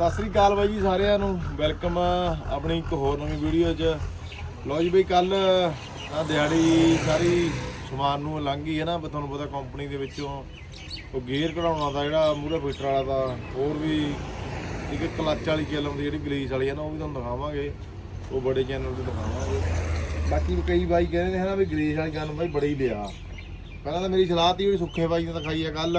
ਸਤਿ ਸ੍ਰੀ ਅਕਾਲ ਬਾਈ ਜੀ ਸਾਰਿਆਂ ਨੂੰ। ਵੈਲਕਮ ਆਪਣੀ ਇੱਕ ਹੋਰ ਨਵੀਂ ਵੀਡੀਓ 'ਚ। ਲਓ ਜੀ ਬਈ ਕੱਲ ਆ ਦਿਹਾੜੀ ਸਾਰੀ ਸਮਾਨ ਨੂੰ ਲੰਘ ਗਈ ਹੈ ਨਾ ਵੀ ਤੁਹਾਨੂੰ ਪਤਾ ਕੰਪਨੀ ਦੇ ਵਿੱਚੋਂ ਉਹ ਗੇਅਰ ਕਢਾਉਣਾ ਦਾ ਜਿਹੜਾ ਮੂਹਰੇ ਫਿੱਟਰ ਵਾਲਾ ਦਾ ਹੋਰ ਵੀ ਇੱਕ ਕਲੱਚ ਵਾਲੀ ਕਿਲ ਆਉਂਦੀ ਜਿਹੜੀ ਗਲੀਸ ਵਾਲੀ ਹੈ ਨਾ, ਉਹ ਵੀ ਤੁਹਾਨੂੰ ਦਿਖਾਵਾਂਗੇ। ਉਹ ਬੜੇ ਚੈਨਲ ਤੇ ਦਿਖਾਵਾਂਗੇ। ਬਾਕੀ ਕਈ ਬਾਈ ਕਹਿੰਦੇ ਨੇ ਹਨਾ ਵੀ ਗਲੀਸ ਵਾਲੀ ਗਨ ਬਾਈ ਬੜੀ ਲਿਆ। ਪਹਿਲਾਂ ਤਾਂ ਮੇਰੀ ਸਲਾਹ ਤੀ ਵੀ ਸੁੱਖੇ ਬਾਈ ਨੇ ਦਿਖਾਈ ਆ ਕੱਲ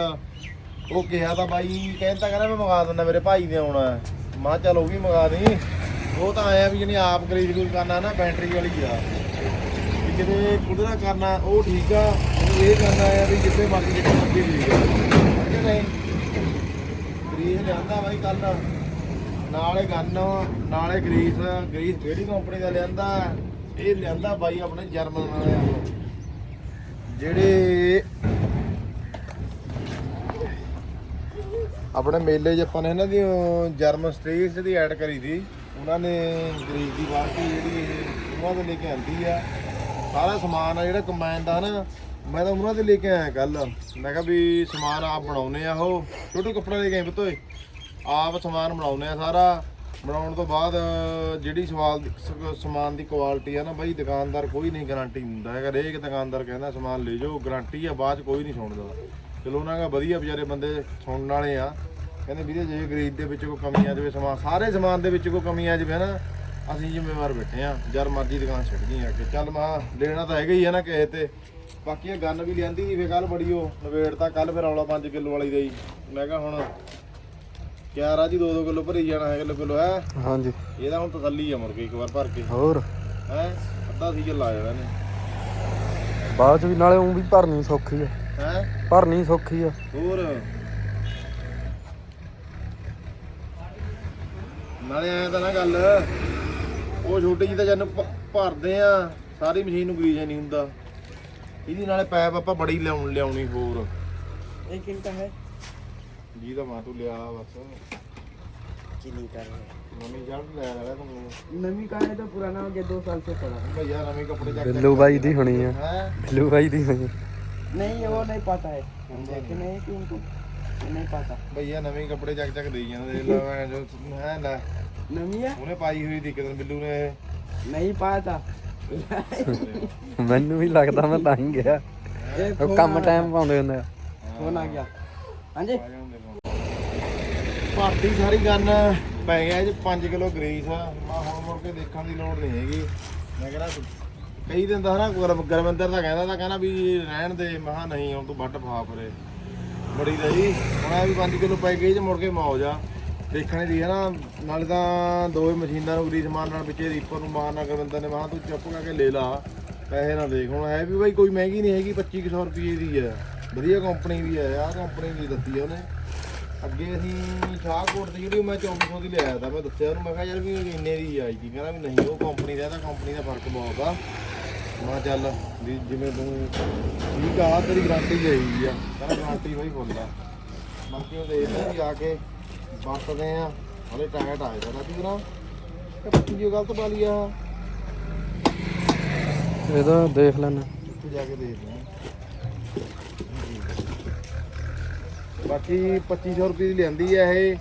ਉਹ ਕਿਹਾ ਤਾਂ ਬਾਈ ਕਹਿੰਦਾ ਕਹਿੰਦਾ ਮੈਂ ਮੰਗਾ ਦਿੰਦਾ ਮੇਰੇ ਭਾਈ ਨੇ ਆਉਣਾ। ਹੈ। ਮੈਂ ਕਿਹਾ ਚੱਲ ਉਹ ਵੀ ਮੰਗਾ ਦੇ। ਉਹ ਤਾਂ ਆਇਆ ਵੀ ਜਿਹਨੇ ਆਪ ਖਰੀਦ ਖੂਦ ਕਰਨਾ ਨਾ, ਬੈਟਰੀ ਵਾਲੀ ਆ। ਵੀ ਕਿਤੇ ਕੁਦਰਾ ਕਰਨਾ, ਉਹ ਠੀਕ ਆ। ਉਹਨੂੰ ਇਹ ਕਰਨਾ ਆ ਵੀ ਜਿੱਥੇ ਮਰਜ਼ੀ ਜਿੱਥੇ ਮਰਜ਼ੀ ਠੀਕ ਆ ਕਿ ਨਹੀਂ? ਗਰੀਸ ਲਿਆਂਦਾ ਬਾਈ ਕੱਲ ਨਾਲੇ ਗੰਨ, ਨਾਲੇ ਗਰੀਸ ਗਰੀਸ ਕਿਹੜੀ ਕੰਪਨੀ ਦਾ ਲਿਆਂਦਾ? ਇਹ ਲਿਆਂਦਾ ਬਾਈ ਆਪਣੇ ਜਰਮਨ ਵਾਲਿਆਂ ਤੋਂ। ਜਿਹੜੇ ਆਪਣੇ ਮੇਲੇ 'ਚ ਆਪਾਂ ਨੇ ਇਹਨਾਂ ਦੀ ਜਰਮਨ ਸਟੇਜ ਦੀ ਐਡ ਕਰੀ ਸੀ ਉਹਨਾਂ ਨੇ ਗਰੀਬ ਦੀ ਪਾਰਟੀ ਜਿਹੜੀ ਇਹ ਉਹਨਾਂ ਦੇ ਲੈ ਕੇ ਆਂਦੀ ਆ। ਸਾਰਾ ਸਮਾਨ ਆ ਜਿਹੜਾ ਕੰਬਾਈਨ ਦਾ ਨਾ, ਮੈਂ ਤਾਂ ਉਹਨਾਂ ਦੇ ਲੈ ਕੇ ਆਇਆ ਕੱਲ ਮੈਂ ਕਿਹਾ ਵੀ ਸਮਾਨ ਆਪ ਬਣਾਉਨੇ ਆ ਉਹ। ਛੋਟੂ ਕੱਪੜਾ ਲੈ ਕੇ ਆਏ ਬਤੋਏ ਆਪ ਸਮਾਨ ਬਣਾਉਨੇ ਆ ਸਾਰਾ। ਬਣਾਉਣ ਤੋਂ ਬਾਅਦ ਜਿਹੜੀ ਸਵਾਲ ਸ- ਸਮਾਨ ਦੀ ਕੁਆਲਿਟੀ ਆ ਨਾ ਬਾਈ, ਦੁਕਾਨਦਾਰ ਕੋਈ ਨਹੀਂ ਗਾਰੰਟੀ ਦਿੰਦਾ ਹੈਗਾ। ਹਰੇਕ ਦੁਕਾਨਦਾਰ ਕਹਿੰਦਾ ਸਮਾਨ ਲੈ ਜਾਓ ਗਾਰੰਟੀ ਆ, ਬਾਅਦ ਚ ਕੋਈ ਨਹੀਂ ਸੁਣਦਾ। ਚਲੋ ਉਹਨਾਂ ਦਾ ਵਧੀਆ ਵਿਚਾਰੇ ਬੰਦੇ ਸੁਣਨ ਵਾਲੇ ਆ। ਕਹਿੰਦੇ ਵੀਰੇ ਜੇ ਗਰੀਬ ਦੇ ਵਿੱਚ ਕੋਈ ਕਮੀ ਆ ਜਾਵੇ ਸਮਾਨ ਸਾਰੇ ਸਮਾਨ ਦੇ ਵਿੱਚ ਕੋਈ ਕਮੀ ਆ ਜਾਵੇ ਨਾ ਅਸੀਂ ਜ਼ਿੰਮੇਵਾਰ ਬੈਠੇ ਆ ਜਦ ਮਰਜ਼ੀ ਦੁਕਾਨ ਛੱਡ ਗਈ ਆ ਕੇ ਚੱਲ ਮਾਂ ਲੈਣਾ ਤਾਂ ਹੈਗਾ ਹੀ ਆ ਨਾ ਕਿਸੇ ਤੇ। ਬਾਕੀ ਇਹ ਗੰਨ ਵੀ ਲਿਆਂਦੀ ਸੀ ਫੇ ਕੱਲ ਬੜੀ ਉਹ ਨਵੇੜ ਤਾਂ ਕੱਲ ਫਿਰ ਔਲਾ 5 ਕਿਲੋ ਵਾਲੀ ਦੇਈ। ਮੈਂ ਕਿਹਾ ਹੁਣ ਕਿਆ ਰਾਜੀ 2-2 ਕਿਲੋ ਭਰੀ ਜਾਣਾ ਹੈ ਕਿਲੋ ਕਿਲੋ ਹੈ? ਹਾਂਜੀ। ਇਹਦਾ ਹੁਣ ਤਸੱਲੀ ਆ ਮੁੜ ਕੇ ਇੱਕ ਵਾਰ ਭਰ ਕੇ। ਹੋਰ? ਹੈ? ਅੱਧਾ ਸੀ ਲਾ ਜਾਣਾ ਨੇ ਬਾਅਦ ਚ ਵੀ ਨਾਲੇ ਉਹ ਵੀ ਭਰਨੀ ਸੌਖੀ ਆ। ਹੈ? ਭਰਨੀ ਸੌਖੀ ਆ। ਹੋਰ? ਨਾਲੇ ਆਇਆ ਤਾਂ ਨਾ ਗੱਲ ਉਹ ਛੋਟੀ ਜਿਹੀ ਤਾਂ ਜਨ ਭਰਦੇ ਆ ਸਾਰੀ ਮਸ਼ੀਨ ਨੂੰ ਗਰੀਜ ਨਹੀਂ ਹੁੰਦਾ ਇਹਦੀ ਨਾਲੇ ਪੈਪ ਆਪਾਂ ਬੜੀ ਲਿਆਉਣ ਲਿਆਉਣੀ ਹੋਰ एक इनका है ਜੀ ਦਾ ਮਾਂ ਤੂੰ ਲਿਆ ਬਸ चीनी का है ਨਵੀਂ ਜੜ ਲੈ ਲੈ ਤੂੰ नमी का है तो पुराना हो गया दो साल से पड़ा है ਭਈਆ ਨਵੇਂ ਕੱਪੜੇ ਚੱਕ ਬਿੱਲੂ ਬਾਈ ਦੀ ਹੋਣੀ ਆ ਹੈ ਬਿੱਲੂ ਬਾਈ ਦੀ ਹੋਣੀ नहीं वो नहीं पाता है हम देखे नहीं कि उनको ਉਹਨੇ ਪਾਤਾ। ਭਈਆ ਨਵੇਂ ਕੱਪੜੇ ਚੱਕ ਚੱਕ ਦੇਈ ਜਾਂਦਾ ਦੇਖ ਲਾ ਮੈਂ ਜੋ ਹੈ ਲੈ ਨਵੀਂ ਆ? ਉਹਨੇ ਪਾਈ ਹੋਈ ਦੀ ਇੱਕ ਬਿੱਲੂ ਨੇ। ਨਹੀਂ ਪਾਤਾ। ਮੈਨੂੰ ਵੀ ਲੱਗਦਾ ਮੈਂ ਤਾਂ ਹੀ ਗਿਆ। ਉਹ ਕੰਮ ਟਾਈਮ ਪਾਉਂਦੇ ਹੁੰਦੇ ਆ। ਫੋਨ ਆ ਗਿਆ। ਹਾਂਜੀ। ਭਾਰਤੀ ਸਾਰੀ ਗੰਨ ਪੈ ਗਿਆ ਜੀ 5 ਕਿਲੋ ਗ੍ਰੀਸ ਆ। ਮੈਂ ਹੁਣ ਮੁੜ ਕੇ ਦੇਖਣ ਦੀ ਲੋੜ ਨਹੀਂ ਹੈਗੀ। ਮੈਂ ਕਹਿੰਦਾ ਕਈ ਦਿਨ ਦਾ ਹਨਾ ਗੁਰਮੰਦਰ ਦਾ ਕਹਿੰਦਾ ਤਾਂ ਕਹਿੰਦਾ ਵੀ ਰਹਿਣ ਦੇ। ਮਹਾ ਨਹੀਂ ਹੁਣ ਤੂੰ ਵੱਟ ਫਾ ਪਰੇ। ਬੜੀ ਦਾ ਜੀ ਹੁਣ ਇਹ ਵੀ 5 ਕਿਲੋ ਪੈ ਗਈ ਤੇ ਮੁੜ ਕੇ ਮੌਜ ਆ ਦੇਖਣ ਦੀ ਹੈ ਨਾ, ਨਾਲੇ ਤਾਂ ਦੋਵੇਂ ਮਸ਼ੀਨਾਂ ਨੂੰ ਗਰੀਸ ਮਾਰਨ ਨਾਲ ਪਿੱਛੇ ਰੀਪਰ ਨੂੰ ਮਾਰਨਾ ਗੁਰਵਿੰਦਰ ਨੇ ਮੈਂ ਕਿਹਾ ਤੂੰ ਚੁੱਪ ਕਰਕੇ ਲੈ ਲਾ, ਪੈਸੇ ਨਾ ਦੇਖ। ਹੁਣ ਹੈ ਵੀ ਬਾਈ ਕੋਈ ਮਹਿੰਗੀ ਨਹੀਂ ਹੈਗੀ 2500 ਰੁਪਏ ਦੀ ਹੈ। ਵਧੀਆ ਕੰਪਨੀ ਦੀ ਹੈ, ਆਹ ਕੰਪਨੀ ਦੀ ਦਿੱਤੀ ਆ ਉਹਨੇ। ਅੱਗੇ ਅਸੀਂ ਸ਼ਾਹਕੋਟ ਦੀ ਜਿਹੜੀ ਮੈਂ 2400 ਦੀ ਲਿਆਇਆ ਤਾਂ ਮੈਂ ਦੱਸਿਆ ਉਹਨੂੰ, ਮੈਂ ਕਿਹਾ ਯਾਰ ਵੀ ਇੰਨੇ ਦੀ ਆਈ ਸੀ, ਕਹਿੰਦਾ ਵੀ ਨਹੀਂ, ਉਹ ਕੰਪਨੀ ਦਾ ਇਹਦਾ ਕੰਪਨੀ ਦਾ ਫ਼ਰਕ ਬਹੁਤ ਆ। ਮੈਂ ਚੱਲ ਵੀ ਜਿਵੇਂ ਤੂੰ ਠੀਕ ਆ ਤੇਰੀ ਗਾਰੰਟੀ ਜਾਈ ਆ। ਕਹਿੰਦਾ ਗਾਰੰਟੀ ਬਈ ਫੁੱਲ ਆ। ਬਾਕੀ ਉਹ ਦੇਖਦੇ ਵੀ ਆ ਕੇ ਵਰਤਦੇ ਆ। ਹਲੇ ਟਾਇਟ ਆਏ ਸਾਡਾ ਕੀ ਕਰਾਂ? ਪੱਤੀ ਜੀ ਗਲਤ ਪਾ ਲਈ ਆ। ਇਹਦਾ ਦੇਖ ਲੈਣਾ ਉੱਥੇ ਜਾ ਕੇ ਦੇਖਦੇ ਆ। ਬਾਕੀ 2500 ਰੁਪਏ ਦੀ ਲਿਆਂਦੀ ਆ ਇਹ।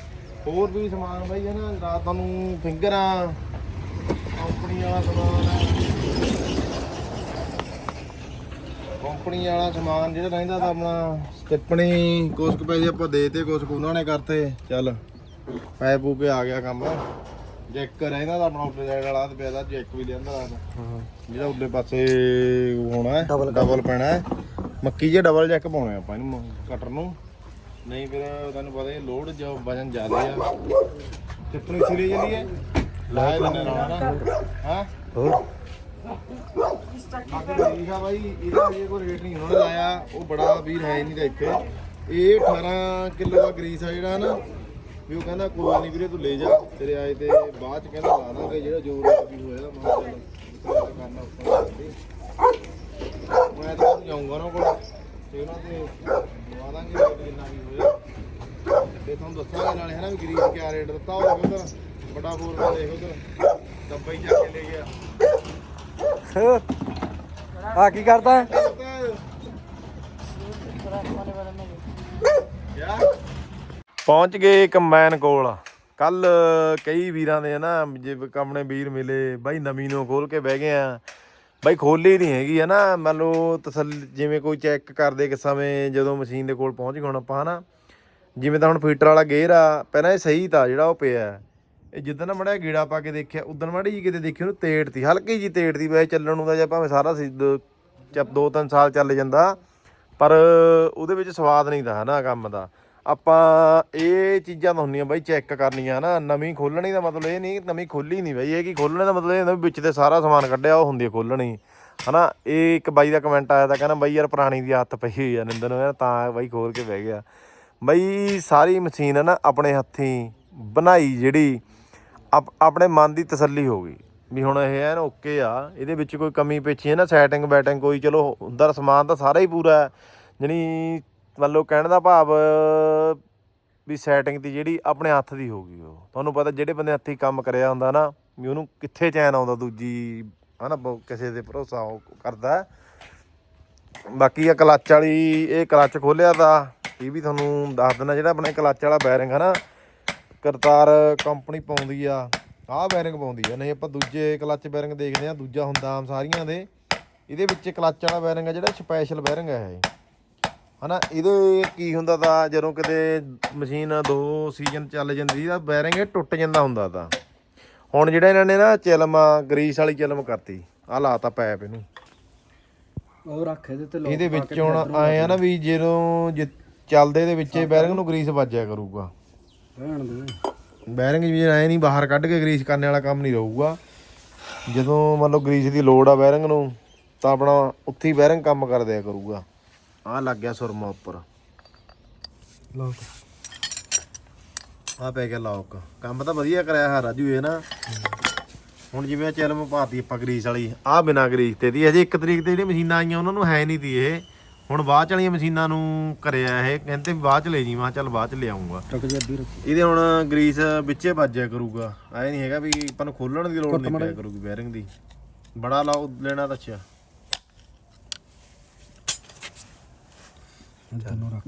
ਹੋਰ ਵੀ ਸਮਾਨ ਬਾਈ ਹੈ ਨਾ ਰਾਤ ਤੁਹਾਨੂੰ ਫਿੰਗਰਾਂ ਕੰਪਨੀ ਵਾਲਾ ਸਮਾਨ ਕੰਪਨੀ ਵਾਲਾ ਸਮਾਨ ਜਿਹੜਾ ਰਹਿੰਦਾ ਤਾਂ ਆਪਣਾ ਸਟਿੱਪਣੀ ਕੁਛ ਕੁ ਪੈਸੇ ਆਪਾਂ ਦੇ ਤੇ ਕੁਛ ਕੁ ਉਹਨਾਂ ਨੇ ਕਰਤੇ। ਚੱਲ ਪੈ ਪੂ ਕੇ ਆ ਗਿਆ ਕੰਮ। ਜੈਕ ਰਹਿੰਦਾ ਤਾਂ ਆਪਣਾ ਉੱਤੇ ਸਾਈਡ ਵਾਲਾ ਤੇ ਪਿਆ ਦਾ ਜੈਕ ਵੀ ਲਿਆਂਦਾ ਰਾਤ ਹਾਂ ਜਿਹੜਾ ਉੱਲੇ ਪਾਸੇ ਹੋਣਾ ਹੈ ਡਬਲ ਪੈਣਾ। ਹੈ। ਮੱਕੀ ਜੇ ਡਬਲ ਜੈਕ ਪਾਉਣੇ ਆਪਾਂ ਇਹਨੂੰ ਕਟਰ ਨੂੰ। ਨਹੀਂ ਫਿਰ ਤੁਹਾਨੂੰ ਪਤਾ ਹੀ ਲੋਡ ਜੋ ਵਜਨ ਜ਼ਿਆਦਾ ਆ। ਟਿੱਪਣੀ ਸਿਰੇ ਜਲੀ ਹੈ। ਲਾਏ ਦਿੰਦੇ ਨਾਲ ਨਾ ਹਾਂ? ਹੋਰ? ਬਾਕੀ ਬਾਈ, ਇਹਦਾ ਜੇ ਕੋਈ ਰੇਟ ਨਹੀਂ ਉਹਨਾਂ ਲਾਇਆ। ਉਹ ਬੜਾ ਵੀਰ ਹੈ ਨਹੀਂ ਤਾਂ ਇੱਥੇ। ਇਹ 18 ਕਿਲੋ ਦਾ ਗਰੀਸ ਆ ਜਿਹੜਾ ਨਾ, ਵੀ ਉਹ ਕਹਿੰਦਾ, ਕੋਈ ਨਹੀਂ ਵੀਰੇ, ਤੂੰ ਲੈ ਜਾ। ਤੇਰੇ ਆਏ ਤੇ ਬਾਅਦ ਚ ਕਹਿੰਦਾ, ਲਾ ਦਾਂਗੇ, ਜਿਹੜਾ ਜੋ ਰੇਟ ਵੀ ਹੋਇਆ, ਮੈਂ ਕਿਹਾ ਚੱਲ ਕਰਨਾ ਉੱਪਰ ਮੈਂ ਤਾਂ ਜਾਊਂਗਾ ਉਹਨਾਂ ਕੋਲ। ਤੇ ਉਹਨਾਂ ਦੇ ਦਵਾ ਦਾਂਗੇ ਰੇਟ ਜਿੰਨਾ ਵੀ ਹੋਇਆ। ਤੇ ਤੁਹਾਨੂੰ ਦੱਸਾਂਗੇ ਨਾਲੇ ਹੈ ਨਾ ਵੀ ਗਰੀਸ ਕਿਆ ਰੇਟ ਦਿੱਤਾ ਹੋਵੇ ਦੇਖੋ ਉਧਰ। ਵੱਡਾ ਫੋਰ ਦੇਖ ਉਧਰ। ਡੱਬਾ ਹੀ ਚੱਕ ਕੇ ਲੈ ਗਿਆ। ਆ ਕੀ ਕਰਦਾ? ਪਹੁੰਚ ਗਏ ਕੰਬਾਈਨ ਕੋਲ। ਕੱਲ ਕਈ ਵੀਰਾਂ ਦੇ ਨਾ ਜੇ ਆਪਣੇ ਵੀਰ ਮਿਲੇ, ਬਾਈ ਨਵੀਂ ਨੂੰ ਖੋਲ ਕੇ ਬਹਿ ਗਏ ਆ। ਬਾਈ ਖੋਲੀ ਨਹੀਂ ਹੈਗੀ ਹੈ ਨਾ ਮੰਨ ਲਓ ਤਸੱਲੀ, ਜਿਵੇਂ ਕੋਈ ਚੈੱਕ ਕਰਦੇ ਕਿ ਸਮੇਂ, ਜਦੋਂ ਮਸ਼ੀਨ ਦੇ ਕੋਲ ਪਹੁੰਚ ਗਏ ਹੁਣ ਆਪਾਂ ਹਨਾ। ਜਿਵੇਂ ਤਾਂ ਹੁਣ ਫੀਟਰ ਵਾਲਾ ਗੇਅਰ ਆ, ਪਹਿਲਾਂ ਇਹ ਸਹੀ ਤਾਂ ਜਿਹੜਾ ਉਹ ਪਿਆ। ਇਹ ਜਿੱਦਾਂ ਨਾ ਮੜਿਆ ਗੀੜਾ ਪਾ ਕੇ ਦੇਖਿਆ ਉਦੋਂ ਮੜੀ ਜੀ ਕਿਤੇ ਦੇਖੀ ਉਹਨੂੰ ਤੇੜ ਤੀ, ਹਲਕੀ ਜੀ ਤੇੜ ਤੀ ਵੈਸੇ ਚੱਲਣ ਨੂੰ ਤਾਂ ਜਾਂ ਭਾਵੇਂ ਸਾਰਾ ਸੀ, ਦੋ, ਚੱਪ ਦੋ ਤਿੰਨ ਸਾਲ ਚੱਲ ਜਾਂਦਾ, ਪਰ ਉਹਦੇ ਵਿੱਚ ਸਵਾਦ ਨਹੀਂ ਦਾ ਹਨਾ ਕੰਮ ਦਾ। ਆਪਾਂ ਇਹ ਚੀਜ਼ਾਂ ਤਾਂ ਹੁੰਦੀਆਂ ਬਾਈ ਚੈੱਕ ਕਰਨੀਆਂ ਨਾ ਨਵੀਂ ਖੋਲਣੀ ਦਾ ਮਤਲਬ ਇਹ ਨਹੀਂ, ਨਵੀਂ ਖੋਲੀ ਨਹੀਂ ਬਾਈ, ਇਹ ਕੀ ਖੋਲਣੇ ਦਾ ਮਤਲਬ ਇਹ ਹੁੰਦਾ ਵੀ ਵਿੱਚ ਤੇ ਸਾਰਾ ਸਮਾਨ ਕੱਢਿਆ, ਉਹ ਹੁੰਦੀ ਹੈ ਖੋਲਣੀ ਹਨਾ, ਇਹ ਇੱਕ ਬਾਈ ਦਾ ਕਮੈਂਟ ਆਇਆ ਤਾਂ ਕਹਿੰਦਾ ਬਾਈ ਯਾਰ ਪੁਰਾਣੀ ਦੀ ਹੱਥ ਪਈ ਹੋਈ ਆ ਨਿੰਦਰ ਨੂੰ, ਤਾਂ ਬਾਈ ਖੋਲ ਕੇ ਬਹਿ ਗਿਆ। ਬਈ ਸਾਰੀ ਮਸ਼ੀਨ ਹੈ ਨਾ ਆਪਣੇ ਹੱਥੀਂ ਬਣਾਈ ਜਿਹੜੀ ਆਪਣੇ ਮਨ ਦੀ ਤਸੱਲੀ ਹੋ ਗਈ ਵੀ ਹੁਣ ਇਹ ਐਨ ਓਕੇ ਆ, ਇਹਦੇ ਵਿੱਚ ਕੋਈ ਕਮੀ ਪੇਚੀ ਹੈ ਨਾ ਸੈਟਿੰਗ ਬੈਟਿੰਗ ਕੋਈ, ਚਲੋ ਹੁੰਦਾ ਸਮਾਨ ਤਾਂ ਸਾਰਾ ਹੀ ਪੂਰਾ ਹੈ, ਜਣੀ ਮੰਨ ਲਓ ਕਹਿਣ ਦਾ ਭਾਵ ਵੀ ਸੈਟਿੰਗ ਦੀ ਜਿਹੜੀ ਆਪਣੇ ਹੱਥ ਦੀ ਹੋ ਗਈ ਉਹ। ਤੁਹਾਨੂੰ ਪਤਾ ਜਿਹੜੇ ਬੰਦੇ ਹੱਥੀਂ ਕੰਮ ਕਰਿਆ ਹੁੰਦਾ ਨਾ, ਵੀ ਉਹਨੂੰ ਕਿੱਥੇ ਚੈਨ ਆਉਂਦਾ ਦੂਜੀ, ਹਨਾ, ਬ- ਕਿਸੇ ਦੇ ਭਰੋਸਾ ਉਹ ਕਰਦਾ। ਬਾਕੀ ਆ ਕਲੱਚ ਵਾਲੀ, ਇਹ ਕਲੱਚ ਖੋਲਿਆ ਤਾਂ ਇਹ ਵੀ ਤੁਹਾਨੂੰ ਦੱਸ ਦਿੰਦਾ ਜਿਹੜਾ ਆਪਣੇ ਕਲੱਚ ਵਾਲਾ ਬੈਰਿੰਗ ਹੈ ਨਾ ਕਰਤਾਰ ਕੰਪਨੀ ਪਾਉਂਦੀ ਆ ਆਹ ਬੈਰਿੰਗ ਪਾਉਂਦੀ ਆ। ਨਹੀਂ ਆਪਾਂ ਦੂਜੇ ਕਲੱਚ ਬੈਰਿੰਗ ਦੇਖਦੇ ਆ ਦੂਜਾ ਹੁੰਦਾ ਆਮ ਸਾਰੀਆਂ ਦੇ। ਇਹਦੇ ਵਿੱਚ ਕਲੱਚ ਵਾਲਾ ਬੈਰਿੰਗ ਆ ਜਿਹੜਾ ਸਪੈਸ਼ਲ ਬੈਰਿੰਗ ਹੈ ਇਹ। ਹਨਾ ਇਹਦੇ ਕੀ ਹੁੰਦਾ ਤਾਂ ਜਦੋਂ ਕਿਤੇ ਮਸ਼ੀਨ ਦੋ ਸੀਜ਼ਨ ਚੱਲ ਜਾਂਦੀ ਤਾਂ ਬੈਰਿੰਗ ਇਹ ਟੁੱਟ ਜਾਂਦਾ ਹੁੰਦਾ ਤਾਂ। ਹੁਣ ਜਿਹੜਾ ਇਹਨਾਂ ਨੇ ਨਾ ਚਿਲਮ ਗਰੀਸ ਵਾਲੀ ਚਿਲਮ ਕਰਤੀ ਆ ਲਾਤਾ ਪੈਪ ਇਹਨੂੰ। ਉਹ ਰੱਖ ਇਹਦੇ ਤੇ ਲੋਕ ਇਹਦੇ ਵਿੱਚ ਹੁਣ ਆਏ ਆ ਨਾ ਵੀ ਜਦੋਂ ਚੱਲਦੇ ਦੇ ਵਿੱਚ ਬੈਰਿੰਗ ਨੂੰ ਗਰੀਸ ਵੱਜਿਆ ਕਰੂਗਾ। ਰਹਿਣ ਦੇ। ਬੈਰਿੰਗ ਵੀ ਐ ਨਹੀਂ ਬਾਹਰ ਕੱਢ ਕੇ ਗਰੀਸ ਕਰਨ ਵਾਲਾ ਕੰਮ ਨਹੀਂ ਰਹੂਗਾ। ਜਦੋਂ ਮੰਨ ਲਓ ਗਰੀਸ ਦੀ ਲੋੜ ਆ ਬੈਰਿੰਗ ਨੂੰ ਤਾਂ ਆਪਣਾ ਉੱਥੇ ਹੀ ਬੈਰਿੰਗ ਕੰਮ ਕਰ ਦਿਆ ਕਰੂਗਾ। ਆਹ ਲੱਗ ਗਿਆ ਸੁਰਮਾ ਉੱਪਰ। ਲੋਕ ਆਹ ਪੈ ਗਿਆ ਲੌਕ ਕੰਮ ਤਾਂ ਵਧੀਆ ਕਰਿਆ ਹੈ ਰਾਜੂ ਇਹ ਨਾ। ਹੁਣ ਜਿਵੇਂ ਚੈਲਮ ਪਾਤੀ ਆਪਾਂ ਗਰੀਸ ਵਾਲੀ ਆਹ ਬਿਨਾ ਗਰੀਸ ਤੇ ਦੀ ਅਜੇ ਇੱਕ ਤਰੀਕ ਤੇ ਜਿਹੜੀ ਮਸ਼ੀਨਾਂ ਆਈਆਂ ਉਹਨਾਂ ਨੂੰ ਹੈ ਨਹੀਂ ਤੀ ਇਹ। ਹੁਣ ਬਾਅਦ ਚ ਵਾਲੀਆਂ ਮਸ਼ੀਨਾਂ ਨੂੰ ਕਰਿਆ ਇਹ ਕਹਿੰਦੇ ਵੀ ਬਾਅਦ ਚ ਲੈ ਜੀ ਮੈਂ ਕਿਹਾ ਚੱਲ ਬਾਅਦ ਚ ਲਿਆਉਂਗਾ ਟੁੱਕ ਜੀ ਅੱਧੀ ਰੱਖੀ। ਇਹਦੇ ਹੁਣ ਗਰੀਸ ਵਿੱਚੇ ਵੱਜਿਆ ਕਰੂਗਾ। ਐ ਨਹੀਂ ਹੈਗਾ ਵੀ ਆਪਾਂ ਨੂੰ ਖੋਲਣ ਦੀ ਲੋੜ ਨਹੀਂ ਪਿਆ ਕਰੂਗੀ ਬੈਰਿੰਗ ਦੀ। ਬੜਾ ਲਾਓ ਲੈਣਾ ਤਾਂ ਅੱਛਾ।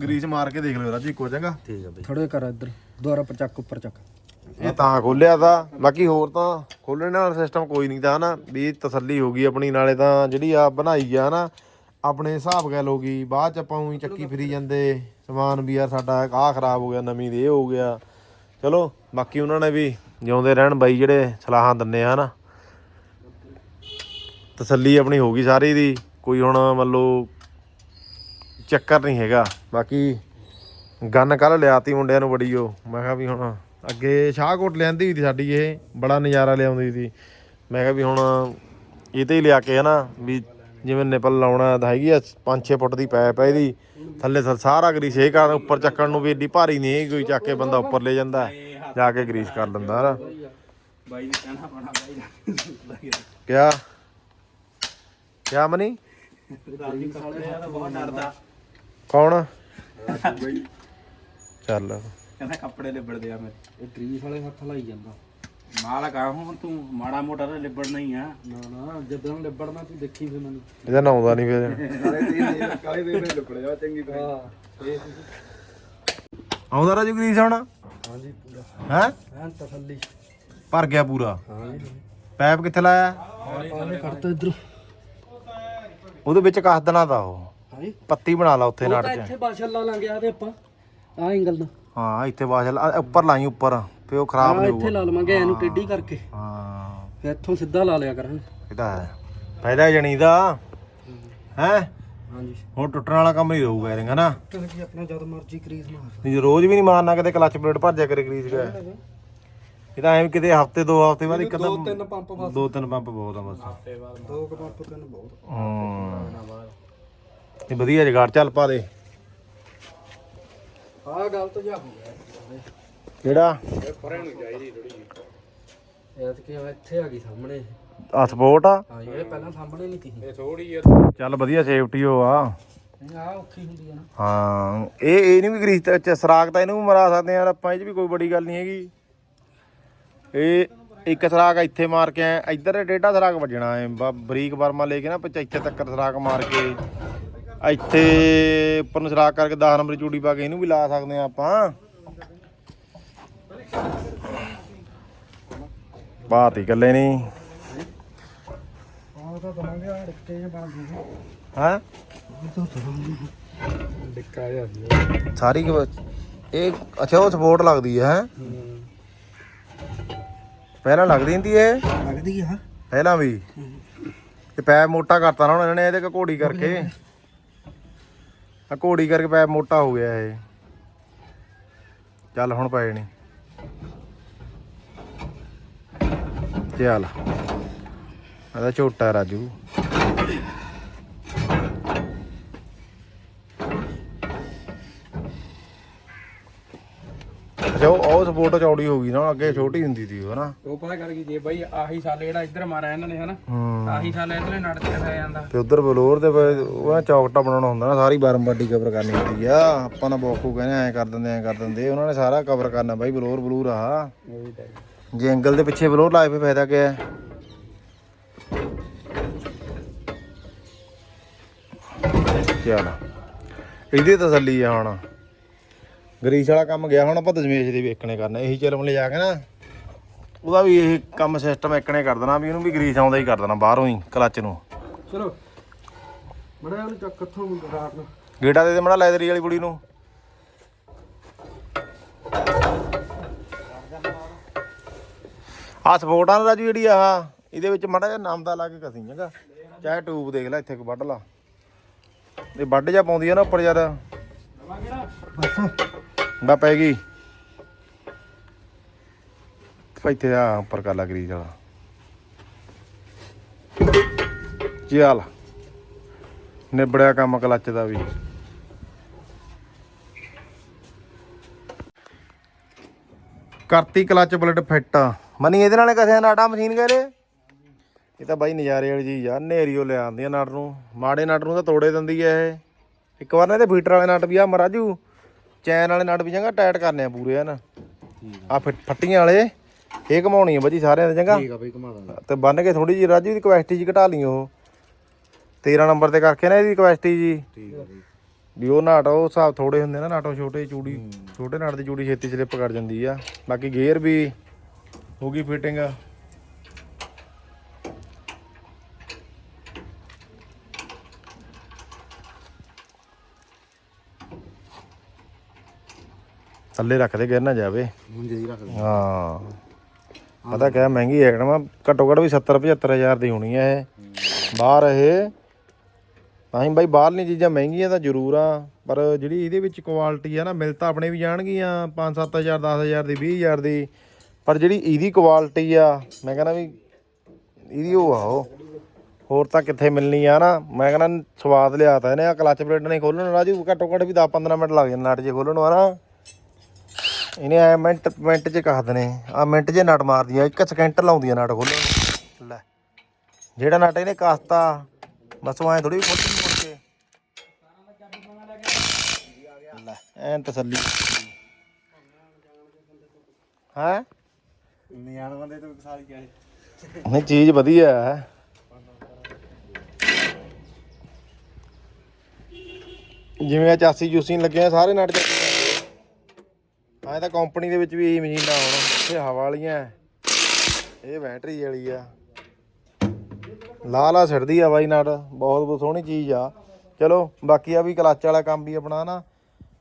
ਗਰੀਸ ਮਾਰ ਕੇ ਦੇਖ ਲਿਓ ਰਾਜੂ ਇੱਕੋ ਚੰਗਾ ਠੀਕ ਆ ਬਈ। ਥੋੜੇ ਕਰ ਇੱਧਰ ਦੁਆਰਾ ਪਰ ਚੱਕ ਉੱਪਰ ਚੱਕ। ਇਹ ਤਾਂ ਖੋਲਿਆ ਤਾਂ ਬਾਕੀ ਹੋਰ ਤਾਂ ਖੋਲਣ ਵਾਲਾ ਸਿਸਟਮ ਕੋਈ ਨਹੀਂ ਤਾਂ ਹਨਾ ਵੀ ਤਸੱਲੀ ਹੋ ਗਈ ਆਪਣੀ ਨਾਲੇ ਤਾਂ ਜਿਹੜੀ ਆ ਬਣਾਈ ਆ ਨਾ ਆਪਣੇ ਹਿਸਾਬ ਗੱਲ ਹੋ ਗਈ ਬਾਅਦ ਚ ਆਪਾਂ ਉਹੀ ਚੱਕੀ ਫਿਰੀ ਜਾਂਦੇ ਸਮਾਨ ਵੀ ਯਾਰ ਸਾਡਾ ਆਹ ਖਰਾਬ ਹੋ ਗਿਆ ਨਵੀਂ ਦੇ ਇਹ ਹੋ ਗਿਆ। ਚਲੋ ਬਾਕੀ ਉਹਨਾਂ ਨੇ ਵੀ ਜਿਉਂਦੇ ਰਹਿਣ ਬਾਈ ਜਿਹੜੇ ਸਲਾਹਾਂ ਦਿੰਦੇ ਆ ਹਨਾ। ਤਸੱਲੀ ਆਪਣੀ ਹੋ ਗਈ ਸਾਰੀ ਦੀ ਕੋਈ ਹੁਣ ਮੰਨ ਲਓ ਚੱਕਰ ਨਹੀਂ ਹੈਗਾ। ਬਾਕੀ ਗੰਨ ਕੱਲ ਲਿਆਤੀ ਮੁੰਡਿਆਂ ਨੂੰ ਬੜੀ ਉਹ। ਮੈਂ ਕਿਹਾ ਵੀ ਹੁਣ ਅੱਗੇ ਸ਼ਾਹਕੋਟ ਲਿਆਂਦੀ ਹੋਈ ਸੀ ਸਾਡੀ ਇਹ ਬੜਾ ਨਜ਼ਾਰਾ ਲਿਆਉਂਦੀ ਸੀ। ਮੈਂ ਕਿਹਾ ਵੀ ਹੁਣ ਇਹ ਤੇ ਹੀ ਲਿਆ ਕੇ ਹਨਾ ਵੀ ਜਿਵੇਂ ਨਿਪਲ ਲਾਉਣਾ ਤਾਂ ਹੈਗੀ ਆ 5-6 ਫੁੱਟ ਦੀ ਪੈਪ ਹੈ ਇਹਦੀ। ਥੱਲੇ ਸਾਰਾ ਗਰੀਸ ਇਹ ਕਰ ਉੱਪਰ ਚੱਕਣ ਨੂੰ ਵੀ ਏਡੀ ਭਾਰੀ ਨਹੀਂ ਕੋਈ ਚੱਕ ਕੇ ਬੰਦਾ ਉੱਪਰ ਲੈ ਜਾਂਦਾ ਜਾ ਕੇ ਗਰੀਸ ਕਰ ਲੈਂਦਾ ਹਨਾ। ਬਾਈ ਨੇ ਕਹਿਣਾ ਪਣਾ ਬਾਈ ਕਿਆ? ਕਿਆ ਮਨੀ? ਕੌਣ? ਚੱਲ। ਕਹਿੰਦਾ ਕੱਪੜੇ ਲਿਬੜਦੇ ਆ ਮੇਰੇ। ਇਹ ਗਰੀਸ ਵਾਲੇ ਹੱਥ ਲਾਈ ਜਾਂਦਾ। ਮਾਲ ਕਾ ਹੁਣ ਤੂੰ ਮਾੜਾ ਮੋਟਾ ਤਾਂ ਲਿਬੜਨਾ ਹੀ ਆ। ਨਾ ਨਾ ਜਦੋਂ ਲਿਬੜਨਾ ਤੂੰ ਦੇਖੀ ਫਿਰ ਮੈਨੂੰ। ਇਹਦਾ ਨਾਂ ਆਉਂਦਾ ਨਹੀਂ ਫਿਰ। ਕਾਲੇ ਦੇ ਨੇ ਲਿਬੜਿਆ ਚੰਗੀ ਤਰ੍ਹਾਂ ਹਾਂ ਇਹ ਆਉਂਦਾ ਰਾਜੂ ਗਰੀਸ ਹੁਣ? ਹਾਂਜੀ ਪੂਰਾ। ਹੈ? ਐਨ ਤਸੱਲੀ। ਭਰ ਗਿਆ ਪੂਰਾ। ਹਾਂ ਪੈਪ ਕਿੱਥੇ ਲਾਇਆ? ਪਾਣੀ ਕਰਤਾ ਇਧਰ। ਉਹਦੇ ਵਿੱਚ ਕੱਸ ਦੇਣਾ ਤਾਂ ਉਹ। ਹਾਈ ਪੱਤੀ ਬਣਾ ਲਾ ਉੱਥੇ ਨਾੜ ਤਾਂ 'ਚ। ਇੱਥੇ ਬਾਸ਼ਲ ਲਾ ਲਾਂਗੇ ਆ ਤੇ ਆਪਾਂ ਆ ਐਂਗਲ ਦਾ ਹਾਂ ਇੱਥੇ ਬਾਸ਼ਲ ਆ, ਉੱਪਰ ਲਾਈ ਉੱਪਰ। ਫੇ ਉਹ ਖਰਾਬ ਆ ਨਹੀਂ ਇੱਥੇ ਹੋਊਗਾ। ਲਾ ਲਵਾਂਗੇ ਇਹਨੂੰ ਟੇਢੀ ਕਰਕੇ। ਹਾਂ। ਫਿਰ ਇੱਥੋਂ ਸਿੱਧਾ ਲਾ ਲਿਆ ਕਰਾਂਗੇ ਇਹਦਾ ਹੈ। ਫਾਇਦਾ ਜਣੀ ਦਾ। ਹੈ? ਹਾਂਜੀ। ਹੁਣ ਟੁੱਟਣ ਵਾਲਾ ਕੰਮ ਨਹੀਂ ਰਹੂਗਾ ਇਹਦੇ ਹਨਾ? ਟੁੱਟ ਕੀ ਆਪਣਾ ਜਦ ਮਰਜ਼ੀ ਕਰੀਜ਼ ਮਾਰ। ਨਹੀਂ ਰੋਜ਼ ਵੀ ਨਹੀਂ ਮਾਰਨਾ ਕਿਤੇ ਕਲੱਚ ਪਲੇਟ ਭਰ ਜਾ ਕਰੇ ਗਰੀਸ ਗਿਆ ਇਹ ਤਾਂ ਐਵੇਂ ਕਿਤੇ ਹਫ਼ਤੇ ਦੋ ਹਫ਼ਤੇ ਬਾਅਦ ਇੱਕ ਦੋ ਅੱਧਾ ਤਿੰਨ ਪੰਪ ਬਸ। ਦੋ ਤਿੰਨ ਪੰਪ ਬਹੁਤ ਆ ਬਸ। ਦੋ ਕੁ ਪੰਪ ਤਿੰਨ ਬਹੁਤ। ਹੂੰ। ਇਹ ਵਧੀਆ ਜਗਾੜ ਚੱਲ ਪਾ ਦੇ। ਆ ਗੱਲ ਤਾਂ ਜਾ ਹੋ ਗਿਆ। ਕਿਹੜਾ? ਇਹ ਤਾਂ ਕਿ ਇੱਥੇ ਆ ਗਈ ਸਾਹਮਣੇ। ਆ ਸਪੋਰਟ ਆ? ਹਾਂ ਇਹ ਪਹਿਲਾਂ ਸਾਹਮਣੇ ਨਹੀਂ ਤੀ। ਇਹ ਥੋੜੀ ਚੱਲ ਵਧੀਆ ਸੇਫਟੀ ਹੋ ਆ। ਇਹ ਆ ਔਖੀ ਹੁੰਦੀ ਆ ਨਾ। ਹਾਂ ਇਹ ਇਹ ਨਹੀਂ ਵੀ ਗਰੀਸ ਤੇ ਸਰਾਗ ਤਾਂ ਇਹਨੂੰ ਮਰਾ ਸਕਦੇ ਆ ਯਾਰ ਆਪਾਂ ਇਹ 'ਚ ਵੀ ਕੋਈ ਬੜੀ ਗੱਲ ਨਹੀਂ ਹੈਗੀ। ਇਹ ਇੱਕ ਸਰਾਗ ਇੱਥੇ ਮਾਰ ਕੇ ਆਏ, ਇੱਧਰ ਡੇਢਾ ਸਰਾਗ ਵੱਜਣਾ ਹੈ ਬ- ਬਰੀਕ ਬਰਮਾ ਲੈ ਕੇ ਨਾ ਪਚਾਈਥੇ ਤੱਕ ਸਰਾਗ ਮਾਰ ਕੇ। ਇੱਥੇ ਉੱਪਰ ਨੂੰ ਸਰਾਗ ਕਰਕੇ 10 ਨੰਬਰ ਦੀ ਚੂੜੀ ਪਾ ਕੇ ਇਹਨੂੰ ਵੀ ਲਾ ਸਕਦੇ ਆ ਆਪਾਂ। ਬਾਤ ਹੀ ਇਕੱਲੇ ਨਹੀਂ। ਆਹ ਤਾਂ ਦਵਾਂਗੇ ਆ ਡਿੱਕੇ ਜੇ ਬਣ ਜੂਗੇ ਹਾਂ? ਡਿੱਕਾ ਜਿਹਾ ਸਾਰੀ ਕੁ- ਇਹ ਅੱਛਾ ਉਹ ਸਪੋਰਟ ਲੱਗਦੀ ਹੈ ਹੈਂ? ਪਹਿਲਾਂ ਲੱਗਦੀ ਹੁੰਦੀ ਇਹ? ਲੱਗਦੀ ਆ। ਪਹਿਲਾਂ ਵੀ। ਤੇ ਪੈਪ ਮੋਟਾ ਕਰਤਾ ਨਾ ਇਹਨਾਂ ਨੇ ਇਹਦੇ ਘੋੜੀ ਕਰਕੇ। ਆ ਘੋੜੀ ਕਰਕੇ ਪੈਪ ਮੋਟਾ ਹੋ ਗਿਆ ਇਹ। ਚੱਲ ਹੁਣ ਪਏ ਨਹੀਂ। ਚੱਲ ਇਹਦਾ ਛੋਟਾ ਰਾਜੂ। ਅੱਛਾ ਉਹ ਸਪੋਰਟ ਚੌੜੀ ਹੋ ਗਈ ਨਾ ਅੱਗੇ ਛੋਟੀ ਹੁੰਦੀ ਸੀ ਉਹ ਨਾ। ਉਹ ਪਤਾ ਕਰ ਗਈ ਜੇ ਬਾਈ ਆਹੀ ਸਾਲ ਜਿਹੜਾ ਇੱਧਰ ਮਾਰਿਆ ਇਹਨਾਂ ਨੇ ਹਨਾ। ਆਹੀ ਸਾਲ ਇਹਦੇ ਨੜ ਤੇ ਪੈ ਜਾਂਦਾ। ਤੇ ਉਧਰ ਬਲੌਰ ਦੇ ਉਹ ਚੌਕਟਾ ਬਣਾਉਣਾ ਹੁੰਦਾ ਨਾ ਸਾਰੀ ਬਾਰੰਬਾਡੀ ਕਵਰ ਕਰਨੀ ਹੁੰਦੀ ਆ। ਆਪਾਂ ਨਾ ਬੋਕੂ ਕਹਿੰਦੇ ਐ ਕਰ ਦਿੰਦੇ ਐ ਕਰ ਦਿੰਦੇ। ਉਹਨਾਂ ਨੇ ਸਾਰਾ ਕਵਰ ਕਰਨਾ ਬਾਈ ਬਲੌਰ ਬਲੂਰ ਆ। ਜੇ ਐਂਗਲ ਦੇ ਪਿੱਛੇ ਬਲੌਰ ਲਾਏ ਪਏ ਫਾਇਦਾ ਕੀ ਹੈ? ਚੱਲ। ਇਹਦੀ ਤਸੱਲੀ ਆ ਹੁਣ। ਗਰੀਸ ਵਾਲਾ ਕੰਮ ਗਿਆ ਹੁਣ ਆਪਾਂ ਦਸ਼ਮੇਸ਼ ਦੇ ਵੇਖਣੇ ਕਰਨਾ। ਇਹੀ ਚਲਮ ਲੈ ਜਾ ਕੇ ਨਾ ਉਹਦਾ ਵੀ ਇਹ ਕੰਮ ਸਿਸਟਮ ਇੱਕਣੇ ਕਰ ਦੇਣਾ ਵੀ ਉਹਨੂੰ ਵੀ ਗਰੀਸ ਆਉਂਦਾ ਹੀ ਕਰ ਦੇਣਾ ਬਾਹਰੋਂ ਹੀ ਕਲੱਚ ਨੂੰ। ਚਲੋ। ਮੜਾ ਉਹਨੂੰ ਚੱਕ ਕਿੱਥੋਂ ਰਾਤ ਨੂੰ। ਗੇਟਾ ਦੇ ਦੇ ਮੜਾ ਲੈਦਰੀ ਵਾਲੀ ਕੁੜੀ ਨੂੰ। ਆ ਸਪੋਰਟਾਂ ਦਾ ਰਾਜੂ ਜਿਹੜੀ ਆ ਇਹਦੇ ਵਿੱਚ ਮਾੜਾ ਜਿਹਾ ਨਾਮ ਦਾ ਲਾ ਕੇ ਕਸੀ ਜਗਾ ਚਾਹੇ ਟੂਬ ਦੇਖ ਲੈ, ਇੱਥੇ ਵੱਢ ਲਾ। ਇਹ ਵੱਢ ਜਾ ਪਾਉਂਦੀ ਆ ਨਾ ਉੱਪਰ ਯਾਰ। ਬਾ ਪੈ ਗਈ। ਇੱਥੇ ਆ, ਉੱਪਰ ਕਰ ਲਾ ਗਰੀਜ ਵਾਲਾ। ਚੱਲ ਨਿਬੜਿਆ ਕੰਮ ਕਲੱਚ ਦਾ ਵੀ। ਕਰਤੀ ਕਲੱਚ ਪਲੇਟ ਫਿੱਟ ਮਨੀ ਇਹਦੇ ਨਾਲੇ ਕਸਿਆ ਨਾਟਾ ਮਸ਼ੀਨ ਕਰੇ? ਇਹ ਤਾਂ ਬਾਈ ਨਜ਼ਾਰੇ ਵਾਲੀ ਚੀਜ਼ ਆ ਨੇਰੀਓ ਲੈ ਆਉਂਦੀ ਆ ਨਟ ਨੂੰ। ਮਾੜੇ ਨਟ ਨੂੰ ਤਾਂ ਤੋੜੇ ਦਿੰਦੀ ਆ ਇਹ। ਇੱਕ ਵਾਰ ਨਾ ਇਹਦੇ ਫੀਟਰ ਵਾਲੇ ਨਟ ਵੀ ਆ ਮਰਾਜੂ ਚੈਨ ਵਾਲੇ ਨਟ ਵੀ ਚੰਗਾ ਟਾਈਟ ਕਰਨੇ ਆ ਪੂਰੇ ਹਨ। ਆ। ਫੱਟੀਆਂ ਵਾਲੇ ਇਹ ਘਮਾਉਣੀ ਆ ਬਾਜੀ ਸਾਰਿਆਂ ਦੇ ਚੰਗਾ। ਠੀਕ ਆ ਬਈ ਘੁਮਾ ਦਾਂਗੇ। ਤੇ ਬੰਨ ਕੇ ਥੋੜੀ ਜਿਹੀ ਰਾਜੂ ਦੀ ਕੁਐਸਟੀ ਜੀ ਘਟਾ ਲਈ ਉਹ। 13 ਨੰਬਰ ਤੇ ਕਰਕੇ ਨਾ ਇਹਦੀ ਕੁਐਸਟੀ ਜੀ ਠੀਕ ਆ ਬਈ। ਵੀ ਉਹ ਨਾਟ ਉਹ ਹਿਸਾਬ ਥੋੜੇ ਹੁੰਦੇ ਨਾ ਨਾਟੋ ਛੋਟੇ ਚੂੜੀ ਛੋਟੇ ਨਾਟ ਦੀ ਚੂੜੀ ਛੇਤੀ ਸਲਿੱਪ ਕਰ ਜਾਂਦੀ ਆ। ਬਾਕੀ ਗੇਅਰ ਵੀ ਹੋ ਗਈ ਫਿਟਿੰਗ ਥੱਲੇ ਰੱਖ ਦੇ ਗਿਰ ਨਾ ਜਾਵੇ। ਮੁੰਜੇ ਹਾਂ। ਪਤਾ ਕਿਆ ਮਹਿੰਗੀ ਹੈ ਨਾ ਘੱਟੋ ਘੱਟ ਵੀ 70 75000 ਦੀ ਹੋਣੀ ਹੈ ਇਹ। ਬਾਹਰ ਇਹ ਤਾਂ ਹੀ ਬਾਈ ਬਾਹਰਲੀਆਂ ਚੀਜ਼ਾਂ ਮਹਿੰਗੀਆਂ ਤਾਂ ਜ਼ਰੂਰ ਆ। ਪਰ ਜਿਹੜੀ ਇਹਦੇ ਵਿੱਚ ਕੁਆਲਿਟੀ ਆ ਨਾ ਮਿਲ ਤਾਂ ਆਪਣੇ ਵੀ ਜਾਣਗੀਆਂ। 5-7000 10000 ਦੀ 20000 ਦੀ। ਪਰ ਜਿਹੜੀ ਇਹਦੀ ਕੁਆਲਿਟੀ ਆ, ਮੈਂ ਕਹਿੰਦਾ ਵੀ ਇਹਦੀ ਉਹ ਆ ਉਹ। ਹੋਰ ਤਾਂ ਕਿੱਥੇ ਮਿਲਣੀ ਆ ਨਾ। ਮੈਂ ਕਹਿੰਦਾ ਸਵਾਦ ਲਿਆਤਾ ਇਹਨੇ ਆ ਕਲੱਚ ਪਲੇਟ ਨਹੀਂ ਖੋਲਣ ਰਾਜੂ, ਘੱਟੋ ਘੱਟ ਵੀ 10-15 ਮਿੰਟ ਲੱਗ ਜਾਂਦੇ ਨਟ ਜੇ ਖੋਲਣ ਨੂੰ ਆ ਨਾ ਇਹਨੇ ਐ ਮਿੰਟ ਮਿੰਟ ਚ ਕਹ ਦਨੇ ਆ ਮਿੰਟ ਜੇ ਨਟ ਮਾਰਦੀਆਂ ਇੱਕ ਸਕਿੰਟ ਲਾਉਂਦੀਆਂ ਨਟ ਖੋਲਣ ਲੈ। ਜਿਹੜਾ ਨਟ ਇਹਨੇ ਕੱਸਤਾ, ਬਸ ਉਹ ਐ ਥੋੜੀ ਖੋਲਣ ਨੂੰ ਮੁੜ ਕੇ। ਲੈ ਐਨ ਤਸੱਲੀ। ਹੈ? ਨਿਆਣ ਬੰਦੇ ਤੋਂ ਸਾਰੀ ਕਹੇ ਨਹੀਂ, ਚੀਜ਼ ਵਧੀਆ ਹੈ। ਜਿਵੇਂ ਆ ਚਾਸੀ ਜੂਸੀ ਲੱਗੇ ਆ ਸਾਰੇ ਨਟ ਚੱਕੇ ਆ ਤਾਂ ਕੰਪਨੀ ਦੇ ਵਿੱਚ ਵੀ ਇਹੀ ਮਸ਼ੀਨਾਂ ਹੋਣ ਇਹ ਹਵਾ ਵਾਲੀਆਂ ਇਹ ਬੈਟਰੀ ਵਾਲੀ ਆ। ਲਾ ਲਾ ਛੱਡਦੀ ਆ ਬਾਈ ਨਟ, ਬਹੁਤ ਬਹੁਤ ਸੋਹਣੀ ਚੀਜ਼ ਆ। ਚਲੋ, ਬਾਕੀ ਆ ਵੀ ਕਲੱਚ ਵਾਲਾ ਕੰਮ ਵੀ ਆਪਣਾ ਨਾ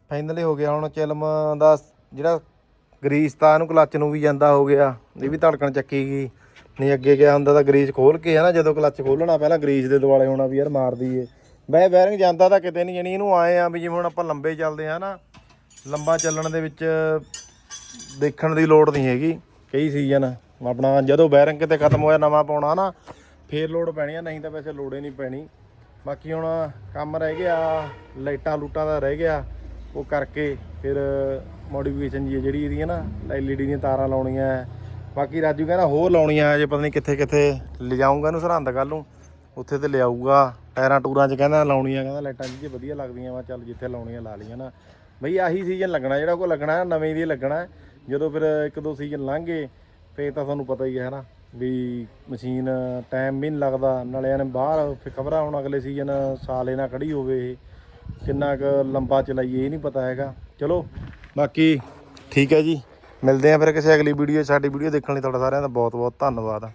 ਫਾਈਨਲੀ ਹੋ ਗਿਆ। ਹੁਣ ਚਿਲਮ ਦਾ ਜਿਹੜਾ ਗਰੀਸ ਤਾਂ ਇਹਨੂੰ ਕਲੱਚ ਨੂੰ ਵੀ ਜਾਂਦਾ ਹੋ ਗਿਆ, ਇਹ ਵੀ ਧੜਕਣ ਚੱਕੀ ਗਈ। ਨਹੀਂ ਅੱਗੇ ਗਿਆ ਹੁੰਦਾ ਤਾਂ ਗਰੀਸ ਖੋਲ ਕੇ ਹੈ ਨਾ ਜਦੋਂ ਕਲੱਚ ਖੋਲਣਾ ਪਹਿਲਾਂ ਗਰੀਸ ਦੇ ਦੁਆਲੇ ਹੋਣਾ ਵੀ ਯਾਰ ਮਾਰ ਦਈਏ। ਬੈ ਬੈਰਿੰਗ ਜਾਂਦਾ ਤਾਂ ਕਿਤੇ ਨਹੀਂ, ਜਣੀ ਇਹਨੂੰ ਆਏ ਆ ਵੀ ਜਿਵੇਂ ਹੁਣ ਆਪਾਂ ਲੰਬੇ ਚੱਲਦੇ ਆ ਨਾ ਲੰਬਾ ਚੱਲਣ ਦੇ ਵਿੱਚ ਦੇਖਣ ਦੀ ਲੋੜ ਨਹੀਂ ਹੈਗੀ, ਕਈ ਸੀਜ਼ਨ ਆਪਣਾ ਜਦੋਂ ਬੈਰਿੰਗ ਕਿਤੇ ਖਤਮ ਹੋਇਆ ਨਵਾਂ ਪਾਉਣਾ ਨਾ ਫੇਰ ਲੋਡ ਪੈਣੀ ਆ, ਨਹੀਂ ਤਾਂ ਵੈਸੇ ਲੋੜ ਹੀ ਨਹੀਂ ਪੈਣੀ। ਬਾਕੀ ਹੁਣ ਕੰਮ ਰਹਿ ਗਿਆ, ਲਾਈਟਾਂ ਲੂਟਾਂ ਦਾ ਰਹਿ ਗਿਆ ਉਹ ਕਰਕੇ ਫਿਰ ਮੋਡੀਫਿਕੇਸ਼ਨ ਜੀ ਜਿਹੜੀ ਇਹਦੀ ਹੈ ਨਾ ਐਲਈਡੀ ਦੀਆਂ ਤਾਰਾਂ ਲਾਉਣੀਆਂ ਬਾਕੀ ਰਾਜੂ ਕਹਿੰਦਾ ਹੋਰ ਲਾਉਣੀਆਂ ਜੇ ਪਤਾ ਨਹੀਂ ਕਿੱਥੇ ਕਿੱਥੇ ਲਿਜਾਊਂਗਾ ਇਹਨੂੰ ਸਰਹੰਦ ਕੱਲ ਨੂੰ। ਉੱਥੇ ਤੇ ਲਿਆਊਗਾ। ਟਾਇਰਾਂ ਟੂਰਾਂ 'ਚ ਕਹਿੰਦਾ ਲਾਉਣੀਆਂ, ਕਹਿੰਦਾ ਲਾਈਟਾਂ ਜੀ ਵਧੀਆ ਲੱਗਦੀਆਂ ਵਾ, ਚੱਲ ਜਿੱਥੇ ਲਾਉਣੀਆਂ ਲਾ ਲਈਆਂ ਨਾ। ਬਈ ਆਹੀ ਸੀਜ਼ਨ ਲੱਗਣਾ, ਜਿਹੜਾ ਕੋ ਲੱਗਣਾ, ਨਵੇਂ ਦੀ ਲੱਗਣਾ ਜਦੋਂ ਫਿਰ ਇੱਕ ਦੋ ਸੀਜ਼ਨ ਲੰਘ ਗਏ ਫੇਰ ਤਾਂ ਤੁਹਾਨੂੰ ਪਤਾ ਹੀ ਹੈ ਨਾ ਵੀ ਮਸ਼ੀਨ ਟਾਈਮ ਵੀ ਨਹੀਂ ਲੱਗਦਾ। ਨਾਲੇ ਇਹਨੇ ਬਾਹਰ ਫਿਰ ਖਬਰਾਂ ਹੁਣ ਅਗਲੇ ਸੀਜ਼ਨ ਸਾਲ ਇਹਨਾਂ ਖੜੀ ਹੋਵੇ ਇਹ। ਕਿੰਨਾ ਕੁ ਲੰਬਾ ਚਲਾਈਏ, ਇਹ ਨਹੀਂ ਪਤਾ ਹੈਗਾ। ਚਲੋ, ਬਾਕੀ ਠੀਕ ਹੈ ਜੀ। ਮਿਲਦੇ ਆ ਫਿਰ ਕਿਸੇ ਅਗਲੀ ਵੀਡੀਓ ਸਾਡੀ ਵੀਡੀਓ ਦੇਖਣ ਲਈ ਤੁਹਾਡਾ ਸਾਰਿਆਂ ਦਾ ਬਹੁਤ ਬਹੁਤ ਧੰਨਵਾਦ।